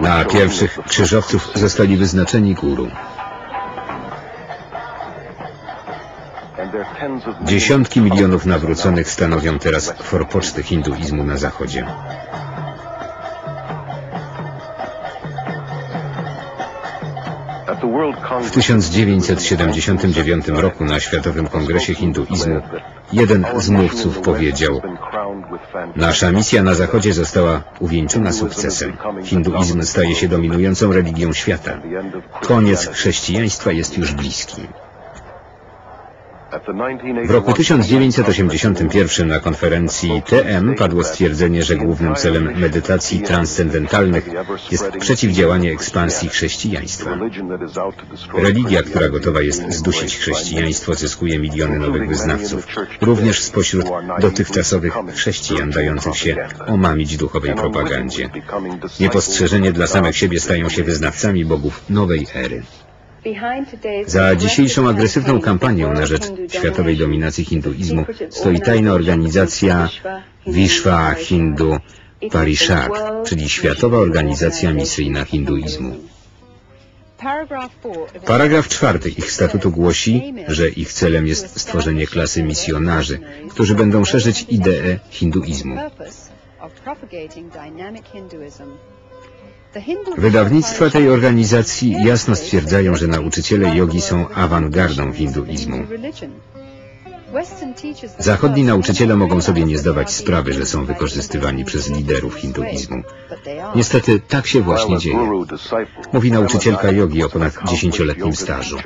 Na pierwszych krzyżowców zostali wyznaczeni guru. Dziesiątki milionów nawróconych stanowią teraz forpoczty hinduizmu na zachodzie. W 1979 roku na Światowym Kongresie Hinduizmu jeden z mówców powiedział Nasza misja na Zachodzie została uwieńczona sukcesem. Hinduizm staje się dominującą religią świata. Koniec chrześcijaństwa jest już bliski. W roku 1981 na konferencji TM padło stwierdzenie, że głównym celem medytacji transcendentalnych jest przeciwdziałanie ekspansji chrześcijaństwa. Religia, która gotowa jest zdusić chrześcijaństwo, zyskuje miliony nowych wyznawców, również spośród dotychczasowych chrześcijan dających się omamić duchowej propagandzie. Niepostrzeżenie dla samych siebie stają się wyznawcami bogów nowej ery. Za dzisiejszą agresywną kampanią na rzecz światowej dominacji hinduizmu stoi tajna organizacja Vishwa Hindu Parishad, czyli Światowa Organizacja Misyjna Hinduizmu. Paragraf czwarty ich statutu głosi, że ich celem jest stworzenie klasy misjonarzy, którzy będą szerzyć ideę hinduizmu. Wydawnictwa tej organizacji jasno stwierdzają, że nauczyciele jogi są awangardą hinduizmu. Zachodni nauczyciele mogą sobie nie zdawać sprawy, że są wykorzystywani przez liderów hinduizmu. Niestety tak się właśnie dzieje. Mówi nauczycielka jogi o ponad dziesięcioletnim stażu.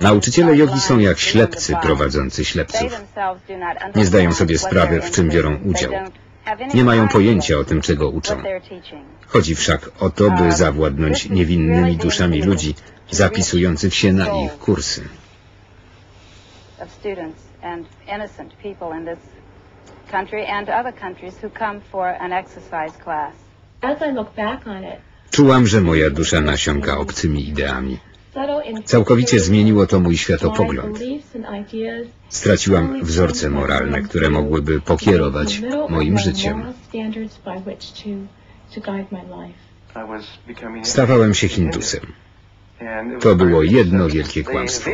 Nauczyciele jogi są jak ślepcy prowadzący ślepców. Nie zdają sobie sprawy, w czym biorą udział. Nie mają pojęcia o tym, czego uczą. Chodzi wszak o to, by zawładnąć niewinnymi duszami ludzi zapisujących się na ich kursy. Czułam, że moja dusza nasiąka obcymi ideami. Całkowicie zmieniło to mój światopogląd. Straciłam wzorce moralne, które mogłyby pokierować moim życiem. Stawałem się Hindusem. To było jedno wielkie kłamstwo.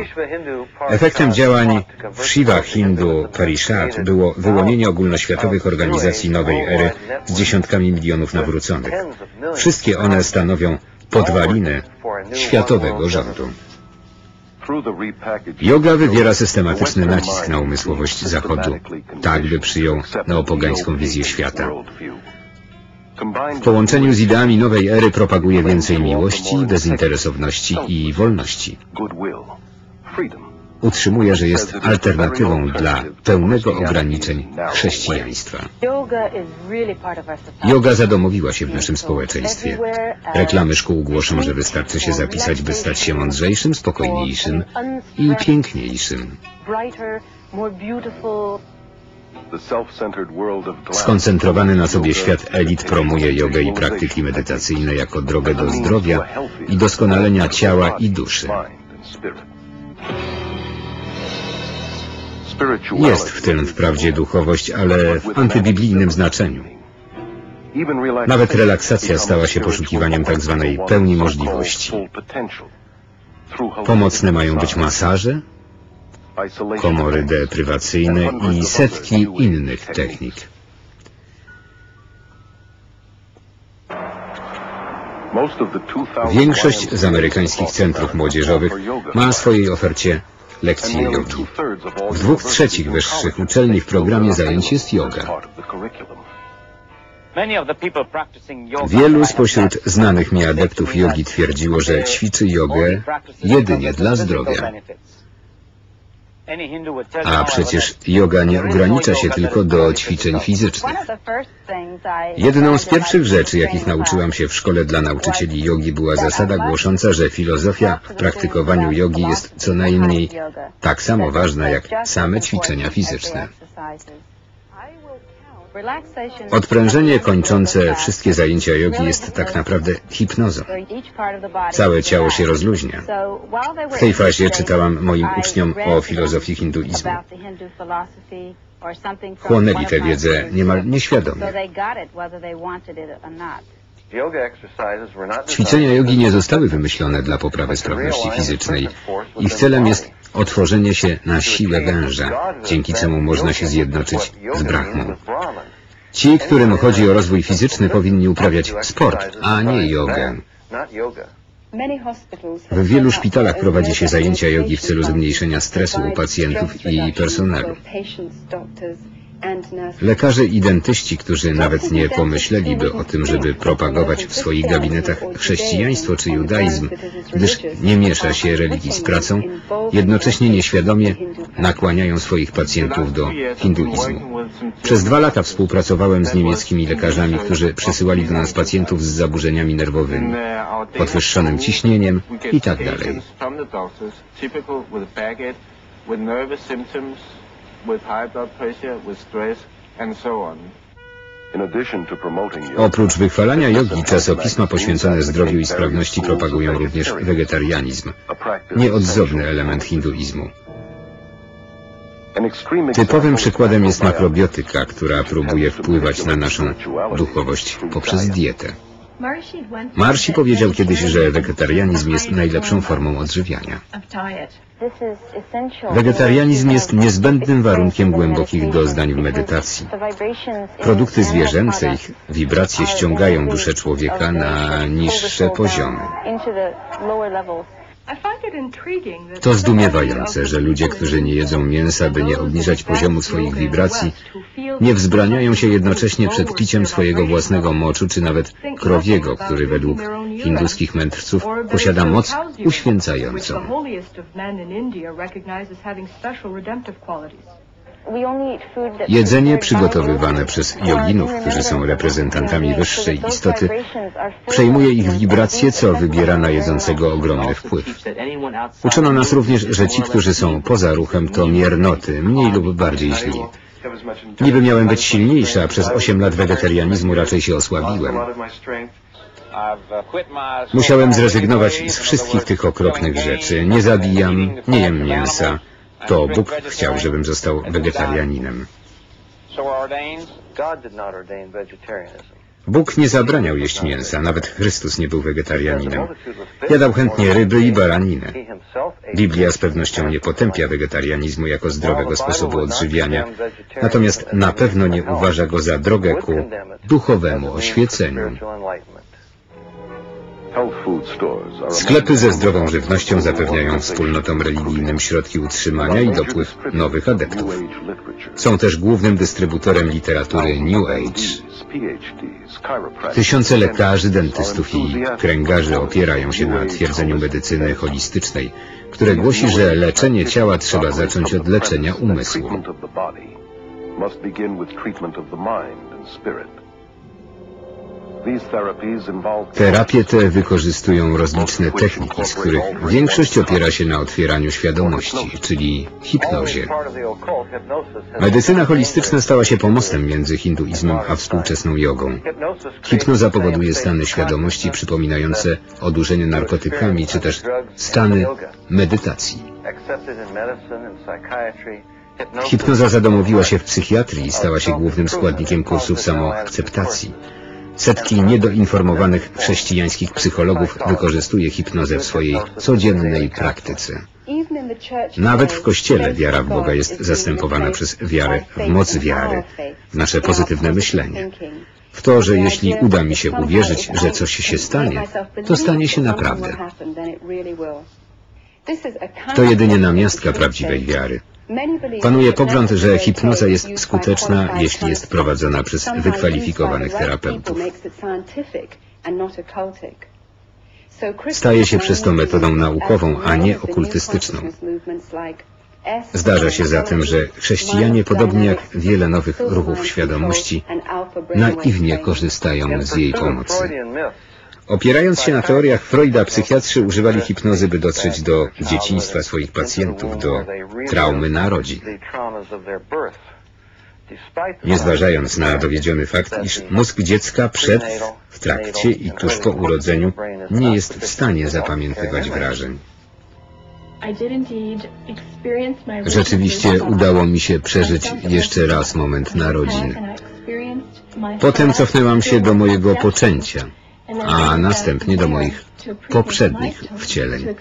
Efektem działań w Shiva Hindu Parishad było wyłonienie ogólnoświatowych organizacji nowej ery z dziesiątkami milionów nawróconych. Wszystkie one stanowią podwaliny światowego rządu. Yoga wywiera systematyczny nacisk na umysłowość Zachodu, tak by przyjął neopogańską wizję świata. W połączeniu z ideami nowej ery propaguje więcej miłości, bezinteresowności i wolności utrzymuje, że jest alternatywą dla pełnego ograniczeń chrześcijaństwa. Yoga zadomowiła się w naszym społeczeństwie. Reklamy szkół głoszą, że wystarczy się zapisać, by stać się mądrzejszym, spokojniejszym i piękniejszym. Skoncentrowany na sobie świat elit promuje jogę i praktyki medytacyjne jako drogę do zdrowia i doskonalenia ciała i duszy. Jest w tym wprawdzie duchowość, ale w antybiblijnym znaczeniu. Nawet relaksacja stała się poszukiwaniem tak zwanej pełni możliwości. Pomocne mają być masaże, komory deprywacyjne i setki innych technik. Większość z amerykańskich centrów młodzieżowych ma w swojej ofercie lekcje jogi. W dwóch trzecich wyższych uczelni w programie zajęć jest yoga. Wielu spośród znanych mi adeptów jogi twierdziło, że ćwiczy jogę jedynie dla zdrowia. A przecież yoga nie ogranicza się tylko do ćwiczeń fizycznych. Jedną z pierwszych rzeczy, jakich nauczyłam się w szkole dla nauczycieli jogi, była zasada głosząca, że filozofia w praktykowaniu jogi jest co najmniej tak samo ważna jak same ćwiczenia fizyczne. Odprężenie kończące wszystkie zajęcia jogi jest tak naprawdę hipnozą. Całe ciało się rozluźnia. W tej fazie czytałam moim uczniom o filozofii hinduizmu. Chłonęli tę wiedzę niemal nieświadomie. Ćwiczenia jogi nie zostały wymyślone dla poprawy sprawności fizycznej. Ich celem jest otworzenie się na siłę węża, dzięki czemu można się zjednoczyć z Brahmą. Ci, którym chodzi o rozwój fizyczny, powinni uprawiać sport, a nie jogę. W wielu szpitalach prowadzi się zajęcia jogi w celu zmniejszenia stresu u pacjentów i personelu. Lekarze i dentyści, którzy nawet nie pomyśleliby o tym, żeby propagować w swoich gabinetach chrześcijaństwo czy judaizm, gdyż nie miesza się religii z pracą, jednocześnie nieświadomie nakłaniają swoich pacjentów do hinduizmu. Przez dwa lata współpracowałem z niemieckimi lekarzami, którzy przysyłali do nas pacjentów z zaburzeniami nerwowymi, podwyższonym ciśnieniem i tak dalej with high blood pressure, with stress and so on. Oprócz wychwalania jogi, czasopisma poświęcone zdrowiu i sprawności propagują również wegetarianizm, nieodzowny element hinduizmu. Typowym przykładem jest makrobiotyka, która próbuje wpływać na naszą duchowość poprzez dietę. Marsi powiedział kiedyś, że wegetarianizm jest najlepszą formą odżywiania. Wegetarianizm jest niezbędnym warunkiem głębokich doznań w medytacji. Produkty zwierzęce, ich wibracje ściągają duszę człowieka na niższe poziomy. To zdumiewające, że ludzie, którzy nie jedzą mięsa, by nie obniżać poziomu swoich wibracji, nie wzbraniają się jednocześnie przed piciem swojego własnego moczu, czy nawet krowiego, który według hinduskich mędrców posiada moc uświęcającą. Jedzenie przygotowywane przez joginów, którzy są reprezentantami wyższej istoty, przejmuje ich wibracje, co wybiera na jedzącego ogromny wpływ. Uczono nas również, że ci, którzy są poza ruchem, to miernoty, mniej lub bardziej źli. Niby miałem być silniejszy, a przez 8 lat wegetarianizmu raczej się osłabiłem. Musiałem zrezygnować z wszystkich tych okropnych rzeczy. Nie zabijam, nie jem mięsa. To Bóg chciał, żebym został wegetarianinem. Bóg nie zabraniał jeść mięsa, nawet Chrystus nie był wegetarianinem. Jadał chętnie ryby i baraninę. Biblia z pewnością nie potępia wegetarianizmu jako zdrowego sposobu odżywiania, natomiast na pewno nie uważa go za drogę ku duchowemu oświeceniu. Sklepy ze zdrową żywnością zapewniają wspólnotom religijnym środki utrzymania i dopływ nowych adeptów. Są też głównym dystrybutorem literatury New Age. Tysiące lekarzy, dentystów i kręgarzy opierają się na twierdzeniu medycyny holistycznej, które głosi, że leczenie ciała trzeba zacząć od leczenia umysłu. Terapie te wykorzystują rozliczne techniki, z których większość opiera się na otwieraniu świadomości, czyli hipnozie. Medycyna holistyczna stała się pomostem między hinduizmem a współczesną jogą. Hipnoza powoduje stany świadomości przypominające odurzenie narkotykami, czy też stany medytacji. Hipnoza zadomowiła się w psychiatrii i stała się głównym składnikiem kursów samoakceptacji. Setki niedoinformowanych chrześcijańskich psychologów wykorzystuje hipnozę w swojej codziennej praktyce. Nawet w Kościele wiara w Boga jest zastępowana przez wiarę w moc wiary, w nasze pozytywne myślenie. W to, że jeśli uda mi się uwierzyć, że coś się stanie, to stanie się naprawdę. To jedynie namiastka prawdziwej wiary. Panuje pogląd, że hipnoza jest skuteczna, jeśli jest prowadzona przez wykwalifikowanych terapeutów. Staje się przez to metodą naukową, a nie okultystyczną. Zdarza się zatem, że chrześcijanie, podobnie jak wiele nowych ruchów świadomości, naiwnie korzystają z jej pomocy. Opierając się na teoriach Freuda, psychiatrzy używali hipnozy, by dotrzeć do dzieciństwa swoich pacjentów, do traumy narodzin. Nie zważając na dowiedziony fakt, iż mózg dziecka przed, w trakcie i tuż po urodzeniu nie jest w stanie zapamiętywać wrażeń. Rzeczywiście udało mi się przeżyć jeszcze raz moment narodzin. Potem cofnęłam się do mojego poczęcia, a następnie do moich poprzednich wcieleń.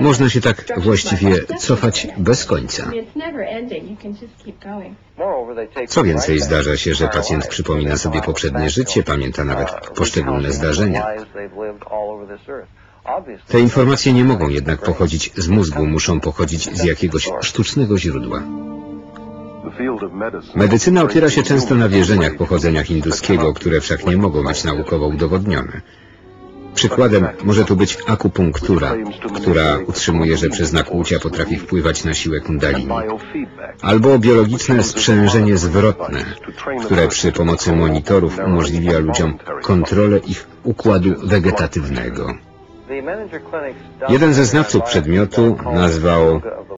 Można się tak właściwie cofać bez końca. Co więcej, zdarza się, że pacjent przypomina sobie poprzednie życie, pamięta nawet poszczególne zdarzenia. Te informacje nie mogą jednak pochodzić z mózgu, muszą pochodzić z jakiegoś sztucznego źródła. Medycyna opiera się często na wierzeniach pochodzenia hinduskiego, które wszak nie mogą być naukowo udowodnione. Przykładem może tu być akupunktura, która utrzymuje, że przez nakłucia potrafi wpływać na siłę kundalini. Albo biologiczne sprzężenie zwrotne, które przy pomocy monitorów umożliwia ludziom kontrolę ich układu wegetatywnego. Jeden ze znawców przedmiotu nazwał